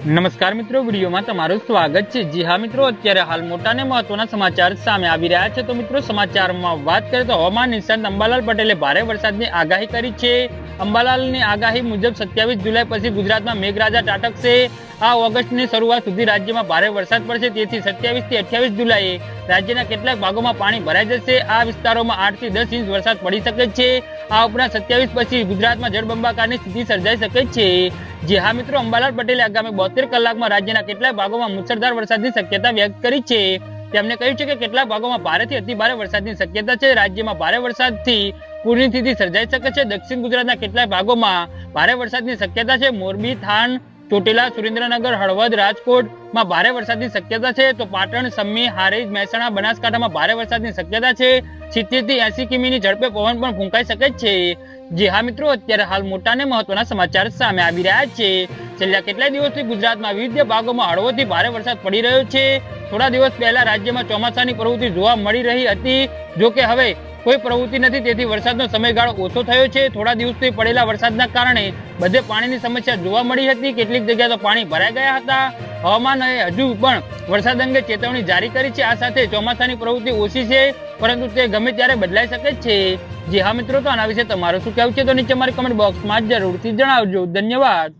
નમસ્કાર મિત્રો, વિડીયોમાં તમારું સ્વાગત છે. જી હા મિત્રો, અત્યારે હાલ મોટા ને મહત્વના સમાચાર સામે આવી રહ્યા છે. તો મિત્રો, સમાચારમાં વાત કરીએ તો હવામાન નિષ્ણાંત અંબાલાલ પટેલે ભારે વરસાદની આગાહી કરી છે. અંબાલાલની આગાહી મુજબ સત્યાવીસ જુલાઈ પછી ગુજરાતમાં મેઘરાજા ત્રાટકશે આ ઓગસ્ટની શરૂઆત સુધી રાજ્યમાં ભારે વરસાદ પડશે. તેથી સત્યાવીસથી અઠ્યાવીસ જુલાઈએ રાજ્યના કેટલાક ભાગોમાં પાણી ભરાઈ જશે. આ વિસ્તારોમાં આઠથી દસ ઇંચ વરસાદ પડી શકે છે. આ ઉપરાંત સત્યાવીસ પછી ગુજરાતમાં જળબંબાકારની સ્થિતિ સર્જાઈ શકે છે. જે હા મિત્રો, અંબાલાલ પટેલે આગામી બોતેર કલાકમાં રાજ્યના કેટલાક ભાગોમાં મુસળધાર વરસાદની શક્યતા વ્યક્ત કરી છે. તેમણે કહ્યું છે કે કેટલાક ભાગોમાં ભારેથી અતિ ભારે વરસાદની શક્યતા છે. રાજ્યમાં ભારે વરસાદથી પૂરની સ્થિતિ સર્જાઈ શકે છે. દક્ષિણ ગુજરાતના કેટલાક ભાગોમાં ભારે વરસાદની શક્યતા છે. મોરબી, થાન ચોટીલા સુરેન્દ્રનગર હળવદ રાજકોટમાં ભારે વરસાદની શક્યતા છે. તો પાટણ, સમી, હારેજ, મહેસાણા, બનાસકાંઠામાં ભારે વરસાદની શક્યતા છે. સિત્તેરથી એસી કિમીની ઝડપે પવન પણ ફૂંકાઈ શકે છે. જે હા મિત્રો, અત્યારે હાલ મોટા ને મહત્વના સમાચાર સામે આવી રહ્યા છે. છેલ્લા કેટલાય દિવસથી ગુજરાતમાં વિવિધ ભાગોમાં હળવોથી ભારે વરસાદ પડી રહ્યો છે. થોડા દિવસ પહેલા રાજ્યમાં ચોમાસાની પ્રવૃત્તિ જોવા મળી રહી હતી. જો કે હવે કોઈ પ્રવૃત્તિ નથી, તેથી વરસાદનો સમયગાળો ઓછો થયો છે. થોડા દિવસથી પડેલા વરસાદના કારણે બધે પાણીની સમસ્યા જોવા મળી હતી. કેટલીક જગ્યાએ તો પાણી ભરાઈ ગયા હતા. હવામાનએ હજુ પણ વરસાદ અંગે ચેતવણી જારી કરી છે. આ સાથે ચોમાસાની પ્રવૃત્તિ ઓછી છે, પરંતુ તે ગમે ત્યારે બદલાઈ શકે છે. જે હા મિત્રો, તો આના વિશે તમારું શું કહેવું છે? તો નીચે મારી કમેન્ટ બોક્સમાં જરૂરથી જણાવજો. ધન્યવાદ.